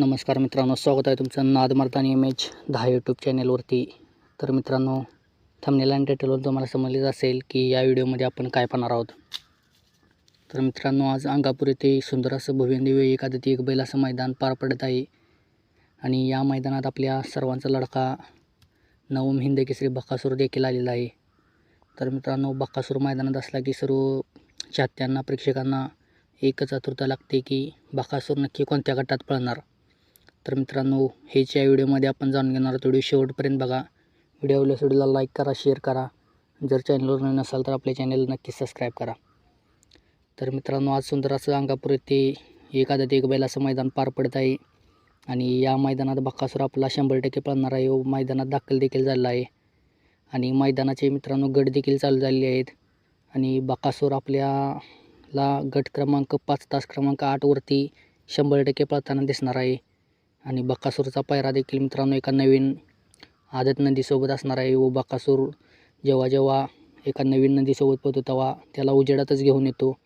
नमस्कार मित्रांनो स्वागत आहे तुमचं नाद इमेज एम एच दहा यूट्यूब चॅनेलवरती तर मित्रांनो थंबनेल आणि टायटलवर तुम्हाला समजलेच असेल की या व्हिडिओमध्ये आपण काय पाहणार आहोत. तर मित्रांनो आज अंगापूर येथे सुंदर असं भव्यदिव्य एक आदिती एक बैल असं मैदान पार पडत आहे. आणि या मैदानात आपल्या सर्वांचा लडका नवम हिंद केसरी बक्कासूर देखील आलेला आहे. तर मित्रांनो बक्कासूर मैदानात असला की सर्व चाहत्यांना प्रेक्षकांना एकच आतुरता लागते की बकासूर नक्की कोणत्या गटात पळणार? तर मित्रांनो ह्याच्या व्हिडिओमध्ये आपण जाणून घेणार आहोत व्हिडिओ शेवटपर्यंत बघा. व्हिडिओ आवडल्यास व्हिडिओला लाईक करा शेअर करा. जर चॅनलवर नवीन नसाल तर आपल्या चॅनल नक्की सबस्क्राईब करा. तर मित्रांनो आज सुंदर असं अंगापूर येथे एक ते एक बैल असं मैदान पार पडत आहे. आणि या मैदानात बक्कासूर आपला शंभर टक्के पळणार आहे. व मैदानात दाखल देखील झालेला आहे. आणि मैदानाचे मित्रांनो गट देखील चालू झालेले आहेत. आणि बकासूर आपल्याला गट क्रमांक पाच तास क्रमांक आठवरती शंभर टक्के पळताना दिसणार आहे. आणि बक्कासूरचा पायरा देखील मित्रांनो एका नवीन आदत नदीसोबत असणार आहे. व बक्कासूर जेव्हा जेव्हा एका नवीन नदीसोबत पोहतो तेव्हा त्याला उजेडातच घेऊन येतो.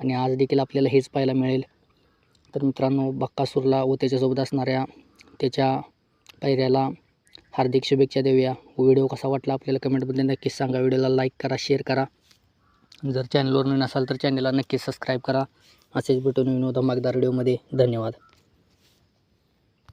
आणि आज देखील आपल्याला हेच पाहायला मिळेल. तर मित्रांनो बक्कासूरला व त्याच्यासोबत असणाऱ्या त्याच्या पायऱ्याला हार्दिक शुभेच्छा देऊया. व्हिडिओ कसा वाटला आपल्याला कमेंटमध्ये नक्कीच सांगा. व्हिडिओला लाईक करा शेअर करा. जर चॅनलवर नसाल तर चॅनलला नक्कीच सबस्क्राईब करा. असेच भेटून नवीन धमाकदार व्हिडिओमध्ये धन्यवाद.